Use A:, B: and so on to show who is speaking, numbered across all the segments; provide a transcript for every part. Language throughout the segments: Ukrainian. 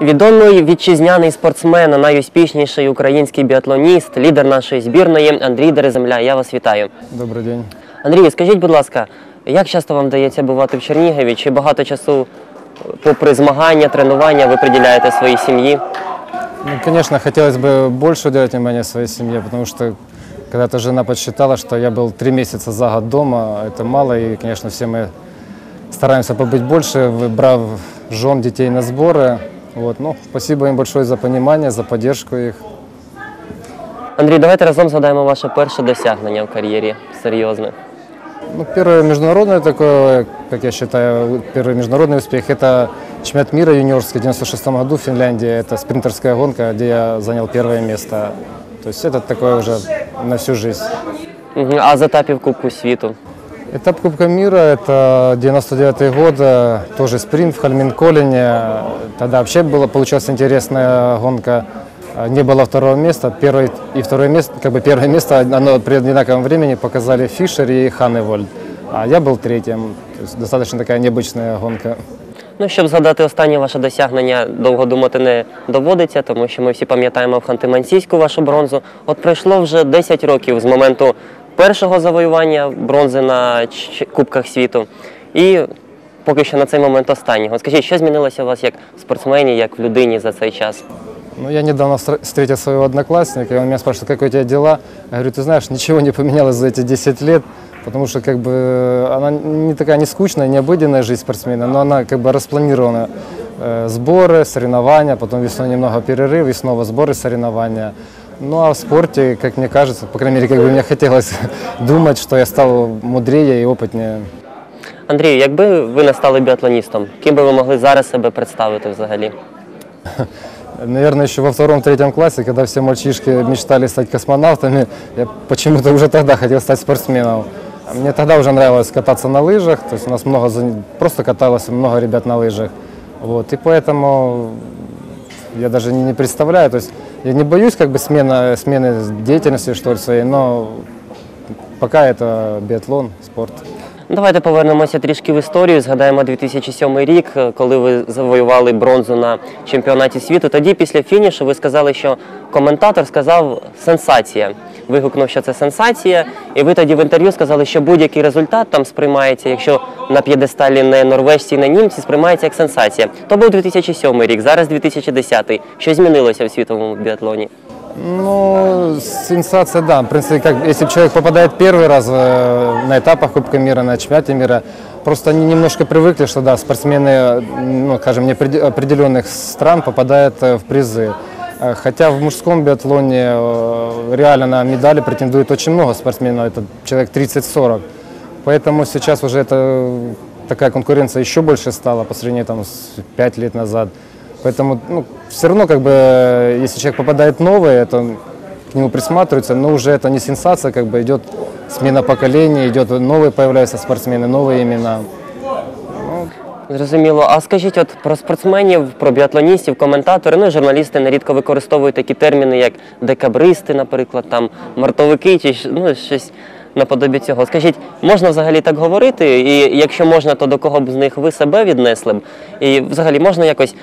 A: Відомий вітчизняний спортсмен, найуспішніший український біатлоніст, лідер нашої збірної Андрій Дереземля. Я вас вітаю.
B: Добрий день.
A: Андрій, скажіть, будь ласка, як часто вам вдається бувати в Чернігові? Чи багато часу, попри змагання, тренування, ви приділяєте своїй сім'ї?
B: Ну, конечно, хотелось бы больше уделять внимания своей семье, потому что когда-то жена подсчитала, что я был три месяца за год дома, это мало, и, конечно, все мы стараемся побыть больше, брав жен, детей на сборы. Вот. Ну, спасибо им большое за понимание, за поддержку их.
A: Андрій, давайте разом згадаємо ваше перше досягнення в кар'єрі. Серйозне.
B: Ну, первое международное такое, как я считаю, первый международный успех – это чемпионат мира юниорский в 96 году в Финляндии. Это спринтерская гонка, где я занял первое место. То есть это такое уже на всю жизнь.
A: Мгм. А з етапів Кубку світу?
B: Этап Кубка мира – это 99 год, э, тоже спринт в Хальмин-Колине. Тогда вообще была, получилась интересная гонка. Э, Не было второго места. Первое и второе место, как бы первое место, оно при одинаковом времени показали Фишер и Ханневольд. А я был третьим. То есть достаточно такая необычная гонка.
A: Ну, щоб згадати останнє ваше досягнення, довго думати не доводиться, тому що ми всі пам'ятаємо в Ханти-Мансійську вашу бронзу. От пройшло вже 10 років з моменту першого завоювання бронзи на Ч- Кубках світу. І поки що на цей момент останнього. Скажіть, що змінилося у вас як в спортсмені, як в людині за цей час?
B: Ну, я недавно встр- встретил своего одноклассника, и он меня спрашивает, как у тебя дела? Я говорю, ты знаешь, ничего не поменялось за эти 10 лет, потому что как бы она не такая не скучная, не обыденная жизнь спортсмена, но она как бы распланирована. Э, Сборы, соревнования, потом весной немного перерыв, и снова сборы, соревнования. Ну а в спорте, как мне кажется, по крайней мере, как бы мне хотелось думать, что я стал мудрее и опытнее.
A: Андрію, якби ви не стали біатлоністом, ким би ви могли зараз себе представити взагалі?
B: Наверное, еще во втором-третьем классе, когда все мальчишки мечтали стать космонавтами, я почему-то уже тогда хотел стать спортсменом. А Мне тогда уже нравилось кататься на лыжах, то есть у нас много, зан- просто каталось много ребят на лыжах. Вот, и поэтому я даже не, не представляю, то есть я не боюсь как бы смена, смены деятельности что ли своей, но пока это биатлон, спорт.
A: Ну, Давайте повернемося трішки в історію. Згадаємо 2007 рік, е, коли ви завоювали бронзу на чемпіонаті світу. Тоді, після фінішу, ви сказали, що коментатор сказав сенсація. Вигукнув, що це сенсація. І ви тоді в інтерв'ю сказали, що будь-який результат там сприймається, якщо на п'єдесталі не норвежці, не німці, сприймається як сенсація. То був 2007 рік, зараз 2010. Що змінилося в світовому біатлоні?
B: Ну, сенсация, да. В принципе, как, если бы человек попадает первый раз э, на этапах Кубка мира, на чемпионате мира, просто они немножко привыкли, что да, спортсмены, ну, скажем, не опреде- определенных стран попадают э, в призы. Хотя в мужском биатлоне реально на медали претендует очень много спортсменов, это человек 30-40. Поэтому сейчас уже это такая конкуренция еще больше стала по сравнению там, с 5 лет назад. Поэтому ну, все равно, как бы, если человек попадает новый, это к нему присматриваются, но уже это не сенсация, как бы идет смена поколений, идет новые появляются спортсмены, новые имена.
A: Зрозуміло. А скажіть, от про спортсменів, про біатлоністів, коментатори, ну і журналісти нерідко використовують такі терміни, як декабристи, наприклад, там мартовики чи ну, щось наподобі цього. Скажіть, можна взагалі так говорити? І якщо можна, то до кого б з них ви себе віднесли б? І взагалі можна якось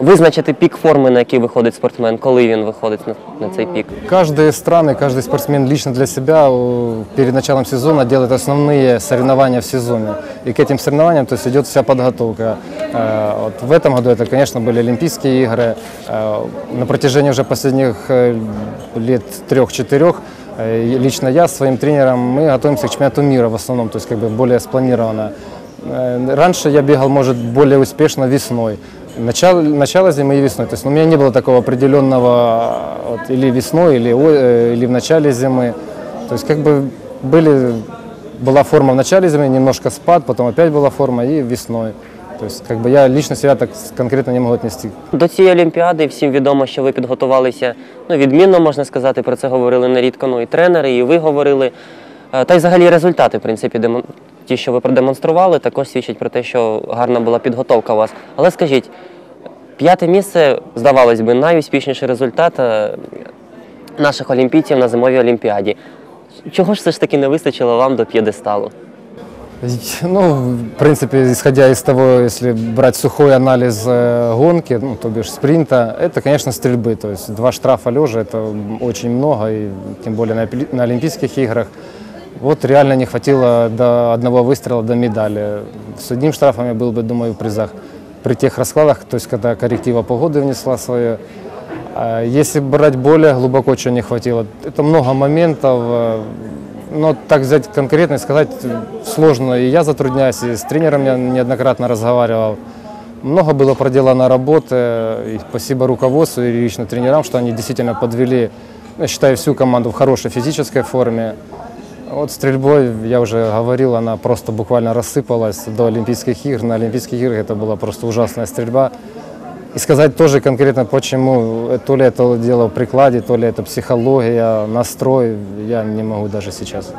A: визначити пік форми, на який виходить спортсмен, коли він виходить на, на цей пік?
B: Каждые страны, каждый спортсмен лично для себя э, перед началом сезона делает основные соревнования в сезоне. И к этим соревнованиям то есть, идет вся подготовка. Э, Вот в этом году это, конечно, были Олимпийские игры. Э, На протяжении уже последних э, лет трех-четырех э, и лично я с своим тренером, мы готовимся к чемпионату мира в основном, то есть как бы более спланированно. Э, Раньше я бегал, может, более успешно весной. Начало, начало зимы и весной. То есть ну, у меня не было такого определенного вот, или весной, или, о- э, или в начале зимы. То есть как бы были, была форма в начале зимы, немножко спад, потом опять была форма и весной. То есть как бы я лично себя так с- конкретно не могу отнести.
A: До цієї олімпіади всім відомо, що ви підготувалися ну, відмінно, можна сказати, про це говорили нерідко. Ну і тренери, і ви говорили. Е, Та й взагалі результати, в принципі, демон- ті, що ви продемонстрували, також свідчать про те, що гарна була підготовка у вас. Але скажіть, п'яте місце, здавалось би, найуспішніший результат е, наших олімпійців на зимовій олімпіаді. Чого ж все ж таки не вистачило вам до п'єдесталу?
B: Ну, в принципе, исходя из того, если брать сухой анализ э, гонки, ну, то бишь спринта, это, конечно, стрельбы. То есть два штрафа лежа – это очень много, и тем более на, Олимпи- на Олимпийских играх. Вот реально не хватило до одного выстрела до медали. С одним штрафом я был бы, думаю, в призах. При тех раскладах, то есть когда корректива погоды внесла свое. А Если брать более глубоко, чего не хватило, это много моментов. э, Но так взять конкретно и сказать сложно. И я затрудняюсь, и с тренером я неоднократно разговаривал. Много было проделано работы. И спасибо руководству и лично тренерам, что они действительно подвели, я считаю, всю команду в хорошей физической форме. Вот стрельбой, я уже говорил, она просто буквально рассыпалась до Олимпийских игр. На Олимпийских играх это была просто ужасная стрельба. И сказать тоже конкретно, почему, э, то ли это дело в прикладе, то ли это психология, настрой, я не могу даже сейчас.